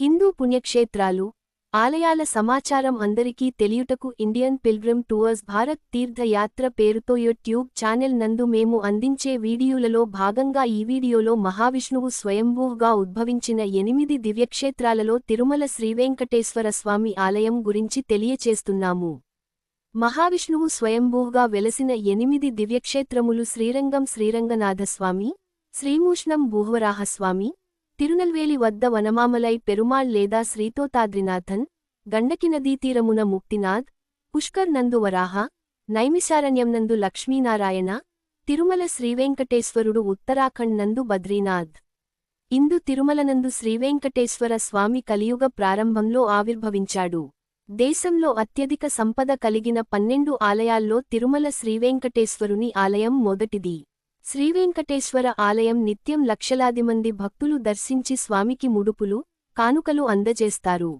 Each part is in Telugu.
హిందూ పుణ్యక్షేత్రాలు ఆలయాల సమాచారం అందరికీ తెలియుటకు ఇండియన్ పిల్గ్రిమ్ టూర్స్ భారత్ తీర్థయాత్ర పేరుతో యూట్యూబ్ ఛానెల్ నందు మేము అందించే వీడియోలలో భాగంగా ఈ వీడియోలో మహావిష్ణువు స్వయంభూగా ఉద్భవించిన ఎనిమిది దివ్యక్షేత్రాలలో తిరుమల శ్రీవేంకటేశ్వర స్వామి ఆలయం గురించి తెలియచేస్తున్నాము. మహావిష్ణువు స్వయంభూగా వెలసిన ఎనిమిది దివ్యక్షేత్రములు శ్రీరంగం శ్రీరంగనాథస్వామి శ్రీమూష్ణం భూహవరాహస్వామి తిరునల్వేలి వద్ద వనమామలై పెరుమాళ్ లేదా శ్రీతోతాద్రినాథన్ గండకి నదీతీరమున ముక్తినాథ్ పుష్కర్ నందు వరాహ నైమిశారణ్యం నందు లక్ష్మీనారాయణ తిరుమల శ్రీవేంకటేశ్వరుడు ఉత్తరాఖండ్ నందు బద్రీనాథ్. ఇందు తిరుమలనందు శ్రీవేంకటేశ్వర స్వామి కలియుగ ప్రారంభంలో ఆవిర్భవించాడు. దేశంలో అత్యధిక సంపద కలిగిన పన్నెండు ఆలయాల్లో తిరుమల శ్రీవేంకటేశ్వరుని ఆలయం మొదటిది. శ్రీవేంకటేశ్వర ఆలయం నిత్యం లక్షలాది మంది భక్తులు దర్శించి స్వామికి ముడుపులు కానుకలు అందజేస్తారు.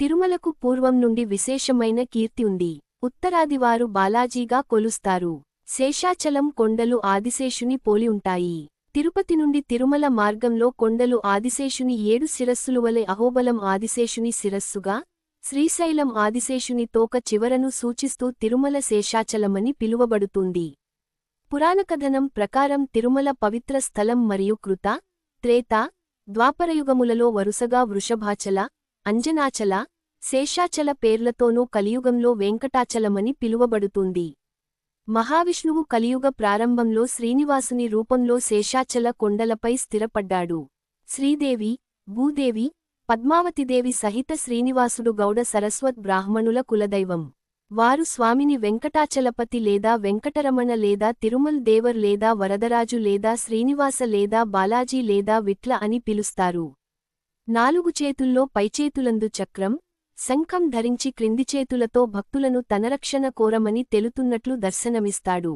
తిరుమలకు పూర్వం నుండి విశేషమైన కీర్తి ఉంది. ఉత్తరాదివారు బాలాజీగా కొలుస్తారు. శేషాచలం కొండలు ఆదిశేషుని పోలి ఉంటాయి. తిరుపతి నుండి తిరుమల మార్గంలో కొండలు ఆదిశేషుని ఏడు శిరస్సులు వలె అహోబలం ఆదిశేషుని శిరస్సుగా శ్రీశైలం ఆదిశేషుని తోక చివరను సూచిస్తూ తిరుమల శేషాచలమని పిలువబడుతుంది. పురాణకథనం ప్రకారం తిరుమల పవిత్ర స్థలం మరియు కృత త్రేత ద్వాపరయుగములలో వరుసగా వృషభాచల అంజనాచల శేషాచల పేర్లతోనూ కలియుగంలో వెంకటాచలమని పిలువబడుతుంది. మహావిష్ణువు కలియుగ ప్రారంభంలో శ్రీనివాసుని రూపంలో శేషాచల కొండలపై స్థిరపడ్డాడు. శ్రీదేవి భూదేవి పద్మావతిదేవి సహిత శ్రీనివాసుడు గౌడ సరస్వత్ బ్రాహ్మణుల కులదైవం. వారు స్వామిని వెంకటాచలపతి లేదా వెంకటరమణ లేదా తిరుమల్ దేవర్ లేదా వరదరాజు లేదా శ్రీనివాస లేదా బాలాజీ లేదా విట్ల అని పిలుస్తారు. నాలుగు చేతుల్లో పైచేతులందు చక్రం శంఖం ధరించి క్రింది చేతులతో భక్తులను తనరక్షణ కోరమని తెలుతున్నట్లు దర్శనమిస్తాడు.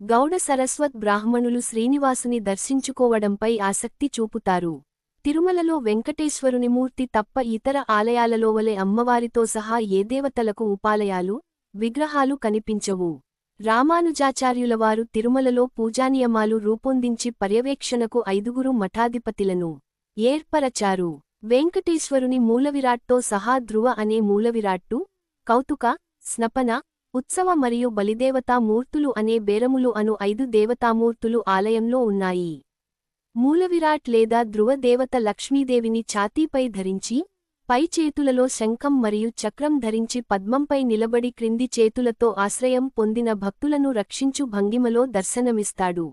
గౌడ సరస్వత్ బ్రాహ్మణులు శ్రీనివాసుని దర్శించుకోవడంపై ఆసక్తి చూపుతారు. తిరుమలలో వెంకటేశ్వరుని మూర్తి తప్ప ఇతర ఆలయాలలో వలె అమ్మవారితో సహా ఏ దేవతలకు ఉపాలయాలు విగ్రహాలు కనిపించవు. రామానుజాచార్యులవారు తిరుమలలో పూజానియమాలు రూపొందించి పర్యవేక్షణకు ఐదుగురు మఠాధిపతులను ఏర్పరచారు. వెంకటేశ్వరుని మూలవిరాట్తో సహా ధ్రువ అనే మూలవిరాట్టు కౌతుక స్నపన ఉత్సవ మరియు బలిదేవతా మూర్తులు అనే బేరములు అను ఐదు దేవతామూర్తులు ఆలయంలో ఉన్నాయి. మూలవిరాట్ లేదా ధ్రువదేవత లక్ష్మీదేవిని ఛాతీపై ధరించి పై చేతులలో శంఖం మరియు చక్రం ధరించి పద్మంపై నిలబడి క్రింది చేతులతో ఆశ్రయం పొందిన భక్తులను రక్షించు భంగిమలో దర్శనమిస్తాడు.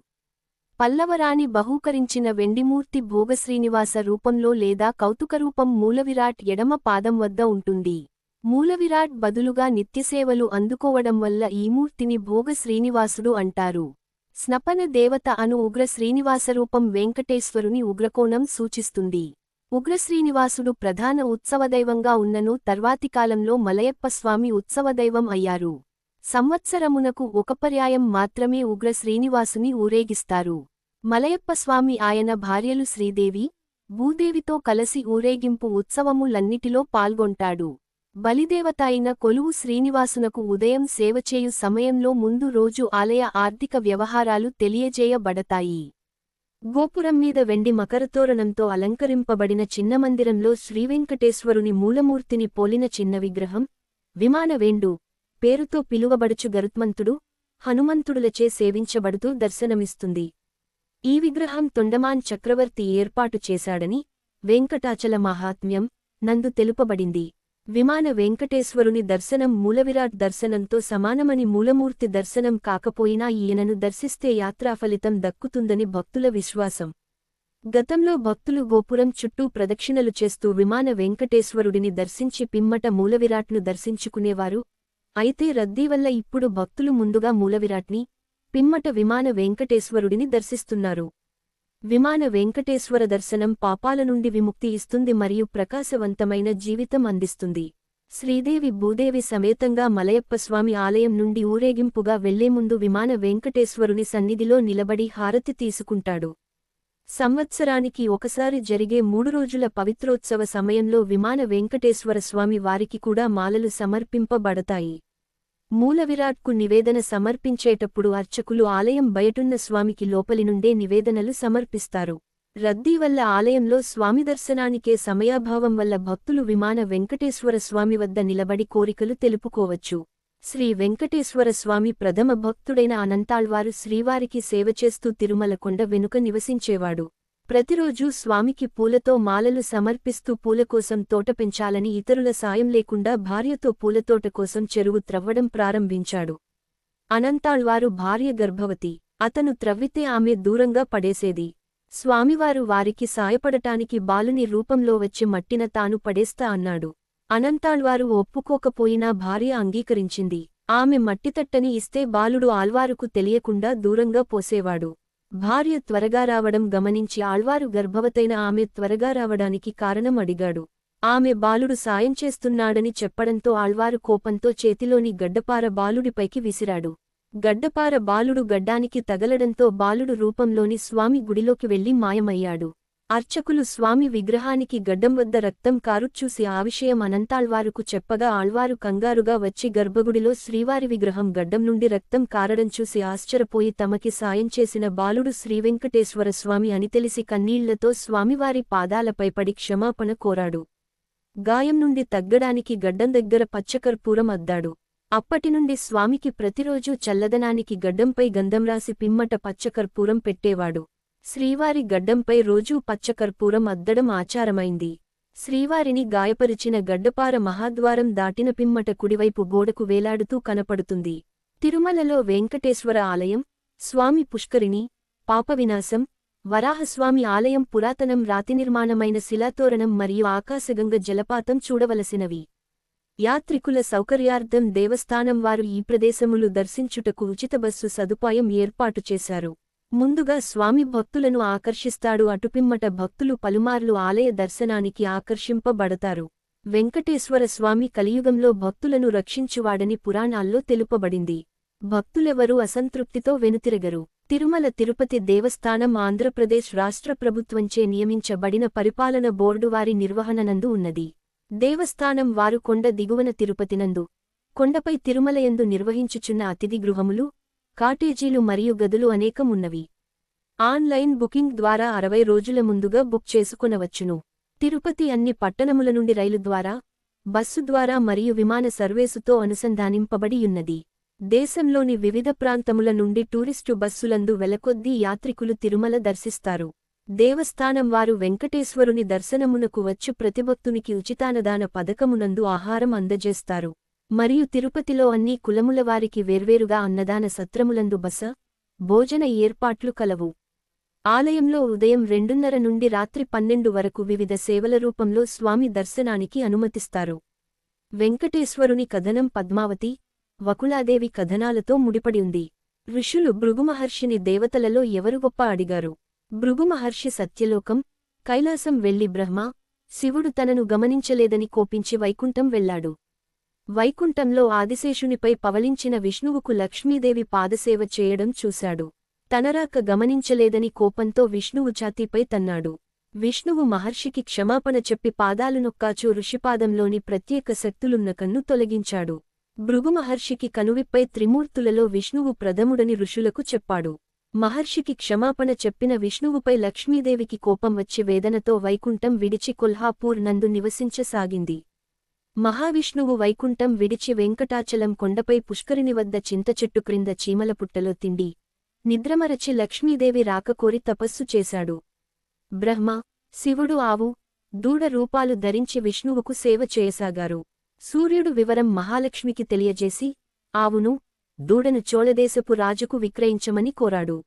పల్లవరాణి బహూకరించిన వెండిమూర్తి భోగశ్రీనివాస రూపంలో లేదా కౌతుకరూపం మూలవిరాట్ ఎడమ పాదం వద్ద ఉంటుంది. మూలవిరాట్ బదులుగా నిత్యసేవలు అందుకోవడం వల్ల ఈ మూర్తిని భోగ శ్రీనివాసుడు అంటారు. స్నపన దేవత అను ఉగ్ర శ్రీనివాసరూపం వెంకటేశ్వరుని ఉగ్రకోణం సూచిస్తుంది. ఉగ్ర శ్రీనివాసుడు ప్రధాన ఉత్సవదైవంగా ఉన్నను తర్వాతికాలంలో మలయప్పస్వామి ఉత్సవదైవం అయ్యారు. సంవత్సరమునకు ఒక పర్యాయం మాత్రమే ఉగ్ర శ్రీనివాసుని ఊరేగిస్తారు. మలయప్పస్వామి ఆయన భార్యలు శ్రీదేవి భూదేవితో కలసి ఊరేగింపు ఉత్సవములన్నిటిలో పాల్గొంటాడు. బలిదేవత అయిన కొలువు శ్రీనివాసునకు ఉదయం సేవచేయు సమయంలో ముందు రోజు ఆలయ ఆర్థిక వ్యవహారాలు తెలియజేయబడతాయి. గోపురం మీద వెండి మకరతోరణంతో అలంకరింపబడిన చిన్న మందిరంలో శ్రీవెంకటేశ్వరుని మూలమూర్తిని పోలిన చిన్న విగ్రహం విమానవేండు పేరుతో పిలువబడుచు గరుత్మంతుడు హనుమంతుడులచే సేవించబడుతూ దర్శనమిస్తుంది. ఈ విగ్రహం తొండమాన్ చక్రవర్తి ఏర్పాటు చేశాడని వెంకటాచల మహాత్మ్యం నందు తెలుపబడింది. విమాన వెంకటేశ్వరుని దర్శనం మూలవిరాట్ దర్శనంతో సమానమని మూలమూర్తి దర్శనం కాకపోయినా ఈయనను దర్శిస్తే యాత్రాఫలితం దక్కుతుందని భక్తుల విశ్వాసం. గతంలో భక్తులు గోపురం చుట్టూ ప్రదక్షిణలు చేస్తూ విమాన వెంకటేశ్వరుడిని దర్శించి పిమ్మట మూలవిరాట్ను దర్శించుకునేవారు. అయితే రద్దీ వల్ల ఇప్పుడు భక్తులు ముందుగా మూలవిరాట్ని పిమ్మట విమాన వెంకటేశ్వరుడిని దర్శిస్తున్నారు. విమాన వెంకటేశ్వర దర్శనం పాపాల నుండి విముక్తి ఇస్తుంది మరియు ప్రకాశవంతమైన జీవితం అందిస్తుంది. శ్రీదేవి భూదేవి సమేతంగా మలయప్పస్వామి ఆలయం నుండి ఊరేగింపుగా వెళ్ళే ముందు విమాన వెంకటేశ్వరుని సన్నిధిలో నిలబడి హారతి తీసుకుంటాడు. సంవత్సరానికి ఒకసారి జరిగే మూడు రోజుల పవిత్రోత్సవ సమయంలో విమాన వెంకటేశ్వర స్వామి వారికి కూడా మాలలు సమర్పింపబడతాయి. మూలవిరాట్కు నివేదన సమర్పించేటప్పుడు అర్చకులు ఆలయం బయటున్న స్వామికి లోపలి నుండే నివేదనలు సమర్పిస్తారు. రద్దీ వల్ల ఆలయంలో స్వామి దర్శనానికే సమయాభావం వల్ల భక్తులు విమాన వెంకటేశ్వర స్వామి వద్ద నిలబడి కోరికలు తెలుపుకోవచ్చు. శ్రీ వెంకటేశ్వర స్వామి ప్రథమ భక్తుడైన అనంతాళ్వారు శ్రీవారికి సేవ చేస్తూ వెనుక నివసించేవాడు. ప్రతిరోజూ స్వామికి పూలతో మాలలు సమర్పిస్తూ పూల కోసం తోట పెంచాలని ఇతరుల సాయం లేకుండా భార్యతో పూలతోట కోసం చెరువు త్రవ్వడం ప్రారంభించాడు. అనంతాళ్వారు భార్య గర్భవతి. అతను త్రవ్వితే ఆమె దూరంగా పడేసేది. స్వామివారు వారికి సాయపడటానికి బాలుని రూపంలో వచ్చి మట్టిన తాను పడేస్తా అన్నాడు. అనంతాళ్వారు ఒప్పుకోకపోయినా భార్య అంగీకరించింది. ఆమె మట్టితట్టని ఇస్తే బాలుడు ఆల్వారుకు తెలియకుండా దూరంగా పోసేవాడు. భార్య త్వరగా రావడం గమనించి ఆళ్వారు గర్భవతైన ఆమె త్వరగా రావడానికి కారణం అడిగాడు. ఆమె బాలుడు సాయం చేస్తున్నాడని చెప్పడంతో ఆళ్వారు కోపంతో చేతిలోని గడ్డపార బాలుడిపైకి విసిరాడు. గడ్డపార బాలుడు గడ్డానికి తగలడంతో బాలుడు రూపంలోని స్వామి గుడిలోకి వెళ్ళి మాయమయ్యాడు. అర్చకులు స్వామి విగ్రహానికి గడ్డం వద్ద రక్తం కారుచూసి ఆ విషయం అనంతాళ్వారుకు చెప్పగా ఆళ్వారు కంగారుగా వచ్చి గర్భగుడిలో శ్రీవారి విగ్రహం గడ్డం నుండి రక్తం కారడం చూసి ఆశ్చర్యపోయి తమకి సాయం చేసిన బాలుడు శ్రీవెంకటేశ్వర స్వామి అని తెలిసి కన్నీళ్ళతో స్వామివారి పాదాలపై పడి క్షమాపణ కోరాడు. గాయం నుండి తగ్గడానికి గడ్డం దగ్గర పచ్చకర్పూరం అద్దాడు. అప్పటినుండి స్వామికి ప్రతిరోజూ చల్లదనానికి గడ్డంపై గంధం రాసి పిమ్మట పచ్చకర్పూరం పెట్టేవాడు. శ్రీవారి గడ్డంపై రోజూ పచ్చకర్పూరం అద్దడం ఆచారమైంది. శ్రీవారిని గాయపరిచిన గడ్డపార మహాద్వారం దాటిన పిమ్మట కుడివైపు గోడకు వేలాడుతూ కనపడుతుంది. తిరుమలలో వెంకటేశ్వర ఆలయం స్వామి పుష్కరిణి పాపవినాశం వరాహస్వామి ఆలయం పురాతనం రాతినిర్మాణమైన శిలాతోరణం మరియు ఆకాశగంగ జలపాతం చూడవలసినవి. యాత్రికుల సౌకర్యార్థం దేవస్థానం వారు ఈ ప్రదేశములు దర్శించుటకు ఉచిత బస్సు సదుపాయం ఏర్పాటు చేశారు. ముందుగా స్వామి భక్తులను ఆకర్షిస్తాడు. అటుపిమ్మట భక్తులు పలుమార్లు ఆలయ దర్శనానికి ఆకర్షింపబడతారు. వెంకటేశ్వర స్వామి కలియుగంలో భక్తులను రక్షించువాడని పురాణాల్లో తెలుపబడింది. భక్తులెవరూ అసంతృప్తితో వెనుతిరగరు. తిరుమల తిరుపతి దేవస్థానం ఆంధ్రప్రదేశ్ రాష్ట్ర ప్రభుత్వంచే నియమించబడిన పరిపాలన బోర్డు వారి నిర్వహణనందు ఉన్నది. దేవస్థానం వారు కొండ దిగువన తిరుపతినందు కొండపై తిరుమలయందు నిర్వహించుచున్న అతిథి గృహములు కాటేజీలు మరియు గదులు అనేకం ఉన్నవి ఆన్లైన్ బుకింగ్ ద్వారా అరవై రోజుల ముందుగా బుక్ చేసుకునవచ్చును. తిరుపతి అన్ని పట్టణముల నుండి రైలు ద్వారా బస్సు ద్వారా మరియు విమాన సర్వేసుతో అనుసంధానింపబడియున్నది. దేశంలోని వివిధ ప్రాంతముల నుండి టూరిస్టు బస్సులందు వెలకొద్దీ యాత్రికులు తిరుమల దర్శిస్తారు. దేవస్థానం వారు వెంకటేశ్వరుని దర్శనమునకు వచ్చు ప్రతిభక్తునికి ఉచితానదాన పథకమునందు ఆహారం అందజేస్తారు. మరియు తిరుపతిలో అన్ని కులములవారికి వేర్వేరుగా అన్నదాన సత్రములందు బస భోజన ఏర్పాట్లు కలవు. ఆలయంలో ఉదయం రెండున్నర నుండి రాత్రి పన్నెండు వరకు వివిధ సేవల రూపంలో స్వామి దర్శనానికి అనుమతిస్తారు. వెంకటేశ్వరుని కథనం పద్మావతి వకులాదేవి కథనాలతో ముడిపడి ఉంది. ఋషులు భృగుమహర్షిని దేవతలలో ఎవరు గొప్ప అడిగారు? భృగుమహర్షి సత్యలోకం కైలాసం వెళ్ళి బ్రహ్మ శివుడు తనను గమనించలేదని కోపించి వైకుంఠం వెళ్ళాడు వైకుంఠంలో ఆదిశేషునిపై పవలించిన విష్ణువుకు లక్ష్మీదేవి పాదసేవ చేయడం చూశాడు. తనరాక గమనించలేదని కోపంతో విష్ణువు ఛాతీపై తన్నాడు. విష్ణువు మహర్షికి క్షమాపణ చెప్పి పాదాలు నొక్కాచూ ఋషిపాదంలోని ప్రత్యేక శక్తులున్న కన్ను తొలగించాడు. భృగుమహర్షికి కనువిప్పై త్రిమూర్తులలో విష్ణువు ప్రథముడని ఋషులకు చెప్పాడు. మహర్షికి క్షమాపణ చెప్పిన విష్ణువుపై లక్ష్మీదేవికి కోపం వచ్చి వేదనతో వైకుంఠం విడిచి కొల్హాపూర్ నందు నివసించసాగింది. మహావిష్ణువు వైకుంఠం విడిచి వెంకటాచలం కొండపై పుష్కరిని వద్ద చింతచెట్టు క్రింద చీమల పుట్టలో తిండి. నిద్రమరచి లక్ష్మీదేవి రాకకోరి తపస్సు చేశాడు. బ్రహ్మ శివుడు ఆవు దూడ రూపాలు ధరించి విష్ణువుకు సేవ చేయసాగారు. సూర్యుడు వివరం మహాలక్ష్మికి తెలియజేసి ఆవును దూడను చోళదేశపు రాజుకు విక్రయించమని కోరాడు.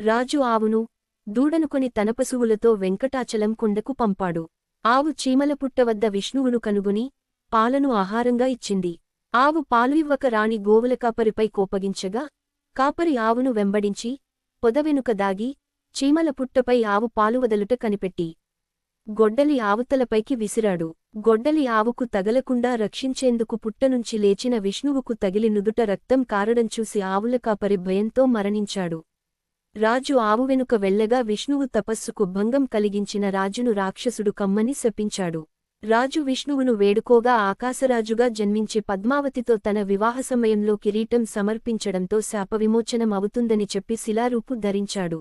రాజు ఆవును దూడనుకొని తన పశువులతో వెంకటాచలం కొండకు పంపాడు. ఆవు చీమలపుట్ట వద్ద విష్ణువును కనుగొని పాలను ఆహారంగా ఇచ్చింది. ఆవు పాలు రాణి గోవుల కాపరిపై కోపగించగా కాపరి ఆవును వెంబడించి పొదవెనుక దాగి చీమల పుట్టపై ఆవు పాలు వదలుట కనిపెట్టి గొడ్డలి ఆవుతలపైకి విసిరాడు. గొడ్డలి ఆవుకు తగలకుండా రక్షించేందుకు పుట్టనుంచి లేచిన విష్ణువుకు తగిలి నుదుట రక్తం కారడం చూసి ఆవుల కాపరి భయంతో మరణించాడు. రాజు ఆవు వెనుక వెళ్ళగా విష్ణువు తపస్సుకు భంగం కలిగించిన రాజును రాక్షసుడు కమ్మని శపించాడు. రాజు విష్ణువును వేడుకోగా ఆకాశరాజుగా జన్మించి పద్మావతితో తన వివాహ సమయంలో కిరీటం సమర్పించడంతో శాపవిమోచనం అవుతుందని చెప్పి శిలారూపు ధరించాడు.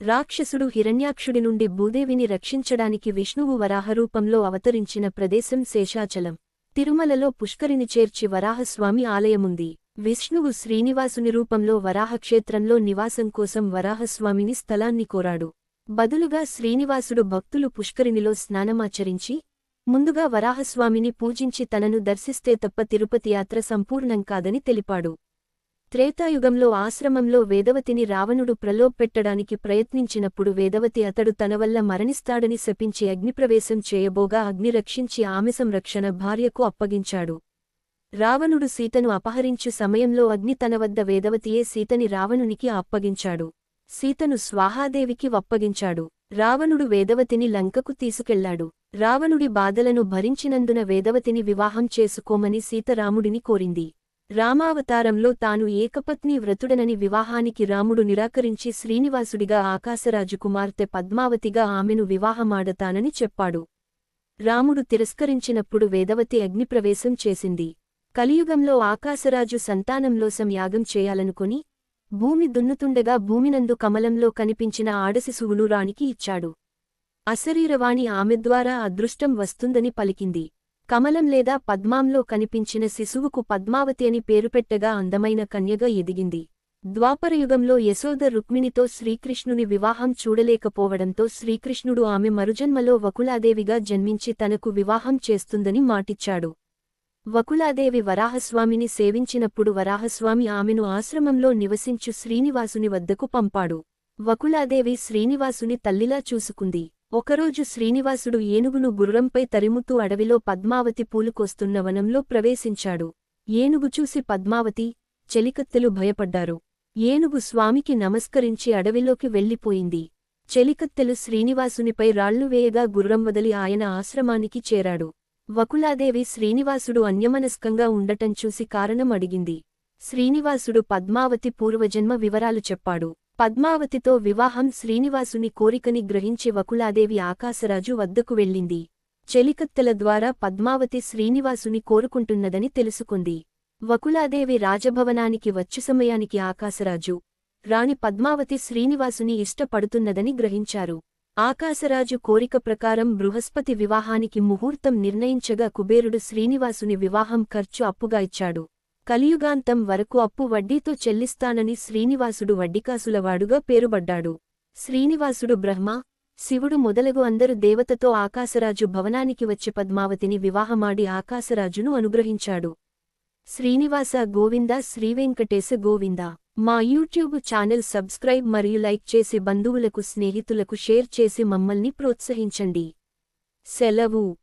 రాక్షసుడు హిరణ్యాక్షుడి నుండి భూదేవిని రక్షించడానికి విష్ణువు వరాహరూపంలో అవతరించిన ప్రదేశం శేషాచలం. తిరుమలలో పుష్కరిని చేర్చి వరాహస్వామి ఆలయముంది. విష్ణువు శ్రీనివాసుని రూపంలో వరాహక్షేత్రంలో నివాసం కోసం వరాహస్వామిని స్థలాన్ని కోరాడు. బదులుగా శ్రీనివాసుడు భక్తులు పుష్కరినిలో స్నానమాచరించి ముందుగా వరాహస్వామిని పూజించి తనను దర్శిస్తే తప్ప తిరుపతి యాత్ర సంపూర్ణం కాదని తెలిపాడు. త్రేతాయుగంలో ఆశ్రమంలో వేదవతిని రావణుడు ప్రలోభపెట్టడానికి ప్రయత్నించినప్పుడు వేదవతి అతడు తన వల్ల మరణిస్తాడని శపించి అగ్నిప్రవేశం చేయబోగా అగ్ని రక్షించి ఆమె సంరక్షణ భార్యకు అప్పగించాడు. రావణుడు సీతను అపహరించు సమయంలో అగ్ని తన వద్ద వేదవతియే సీతని రావణునికి అప్పగించాడు. సీతను స్వాహాదేవికి వప్పగించాడు రావణుడు వేదవతిని లంకకు తీసుకెళ్ళాడు. రావణుడి బాధలను భరించినందున వేదవతిని వివాహం చేసుకోమని సీతరాముడిని కోరింది. రామావతారంలో తాను ఏకపత్ని వ్రతుడనని వివాహానికి రాముడు నిరాకరించి శ్రీనివాసుడిగా ఆకాశరాజు కుమార్తె పద్మావతిగా ఆమెను వివాహమాడతానని చెప్పాడు. రాముడు తిరస్కరించినప్పుడు వేదవతి అగ్నిప్రవేశం చేసింది. కలియుగంలో ఆకాశరాజు సంతానంలోసం యాగం చేయాలనుకుని భూమి దున్నుతుండగా భూమినందు కమలంలో కనిపించిన ఆడశిశువును రాణికి ఇచ్చాడు. అశరీరవాణి ఆమె ద్వారా అదృష్టం వస్తుందని పలికింది. కమలం లేదా పద్మాంలో కనిపించిన శిశువుకు పద్మావతి అని పేరుపెట్టగా అందమైన కన్యగా ఎదిగింది. ద్వాపరయుగంలో యశోద రుక్మిణితో శ్రీకృష్ణుని వివాహం చూడలేకపోవడంతో శ్రీకృష్ణుడు ఆమె మరుజన్మలో వకులాదేవిగా జన్మించి తనకు వివాహం చేస్తుందని మాటిచ్చాడు. వకులాదేవి వరాహస్వామిని సేవించినప్పుడు వరాహస్వామి ఆమెను ఆశ్రమంలో నివసించు శ్రీనివాసుని వద్దకు పంపాడు. వకులాదేవి శ్రీనివాసుని తల్లిలా చూసుకుంది. ఒకరోజు శ్రీనివాసుడు ఏనుగును గుర్రంపై తరిముతూ అడవిలో పద్మావతి పూలుకొస్తున్న వనంలో ప్రవేశించాడు. ఏనుగు చూసి పద్మావతి చెలికత్తెలు భయపడ్డారు. ఏనుగు స్వామికి నమస్కరించి అడవిలోకి వెళ్ళిపోయింది. చెలికత్తెలు శ్రీనివాసునిపై రాళ్ళు వేయగా గుర్రం వదిలి ఆయన ఆశ్రమానికి చేరాడు. వకులాదేవి శ్రీనివాసుడు అన్యమనస్కంగా ఉండటం చూసి కారణం అడిగింది. శ్రీనివాసుడు పద్మావతి పూర్వజన్మ వివరాలు చెప్పాడు. పద్మావతితో వివాహం శ్రీనివాసుని కోరికని గ్రహించి వకులాదేవి ఆకాశరాజు వద్దకు వెళ్ళింది. చెలికత్తెల ద్వారా పద్మావతి శ్రీనివాసుని కోరుకుంటున్నదని తెలుసుకుంది. వకులాదేవి రాజభవనానికి వచ్చు సమయానికి ఆకాశరాజు రాణి పద్మావతి శ్రీనివాసుని ఇష్టపడుతున్నదని గ్రహించారు. ఆకాశరాజు కోరిక ప్రకారం బృహస్పతి వివాహానికి ముహూర్తం నిర్ణయించగా కుబేరుడు శ్రీనివాసుని వివాహం ఖర్చు అప్పుగా ఇచ్చాడు. కలియుగాంతం వరకు అప్పు వడ్డీతో చెల్లిస్తానని శ్రీనివాసుడు వడ్డికాసులవాడుగా పేరుబడ్డాడు. శ్రీనివాసుడు బ్రహ్మ శివుడు మొదలగు అందరు దేవతతో ఆకాశరాజు భవనానికి వచ్చి పద్మావతిని వివాహమాడి ఆకాశరాజును అనుగ్రహించాడు. శ్రీనివాస గోవింద శ్రీవెంకటేశ గోవింద. మా యూట్యూబ్ ఛానల్ సబ్స్క్రైబ్ మరియు లైక్ చేసి బంధువులకు స్నేహితులకు షేర్ చేసి మమ్మల్ని ప్రోత్సహించండి. సెలవు.